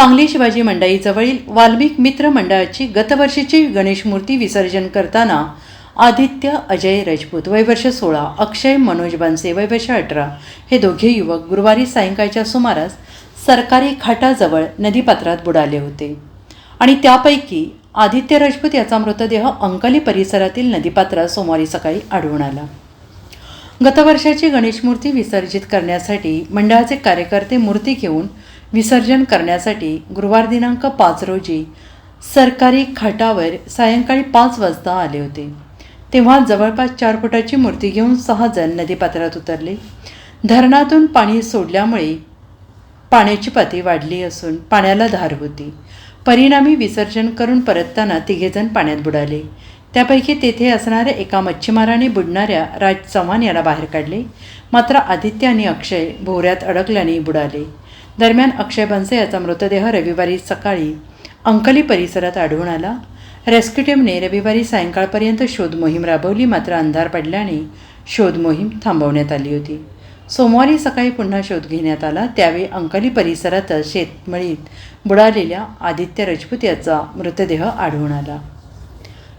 सांगली शिवाजी मंडईजवळील वाल्मिक मित्र मंडळाची गतवर्षीची गणेश मूर्ती विसर्जन करताना आदित्य अजय राजपूत वयवर्ष सोळा अक्षय मनोज बनसे वयवर्ष अठरा हे दोघे युवक गुरुवारी सायंकाळच्या सुमारास सरकारी खाटाजवळ नदीपात्रात बुडाले होते. आणि त्यापैकी आदित्य राजपूत याचा मृतदेह अंकली परिसरातील नदीपात्रात सोमवारी सकाळी आढळून आला. गतवर्षाची गणेश मूर्ती विसर्जित करण्यासाठी मंडळाचे कार्यकर्ते मूर्ती घेऊन विसर्जन करण्यासाठी गुरुवार दिनांक पाच रोजी सरकारी खाटावर सायंकाळी पाच वाजता आले होते. तेव्हा जवळपास चार फुटाची मूर्ती घेऊन सहा जण नदीपात्रात उतरले. धरणातून पाणी सोडल्यामुळे पाण्याची पातळी वाढली असून पाण्याला धार होती. परिणामी विसर्जन करून परतताना तिघेजण पाण्यात बुडाले. त्यापैकी तेथे असणाऱ्या एका मच्छीमाराने बुडणाऱ्या राज चव्हाण याला बाहेर काढले. मात्र आदित्य आणि अक्षय भोवऱ्यात अडकल्याने बुडाले. दरम्यान अक्षय बनसे याचा मृतदेह रविवारी सकाळी अंकली परिसरात आढळून आला. रेस्क्यू टीमने रविवारी सायंकाळपर्यंत शोध मोहीम राबवली मात्र अंधार पडल्याने शोध मोहीम थांबवण्यात आली होती. सोमवारी सकाळी पुन्हा शोध घेण्यात आला. त्यावेळी अंकली परिसरातच शेतमळीत बुडालेल्या आदित्य राजपूत याचा मृतदेह आढळून आला.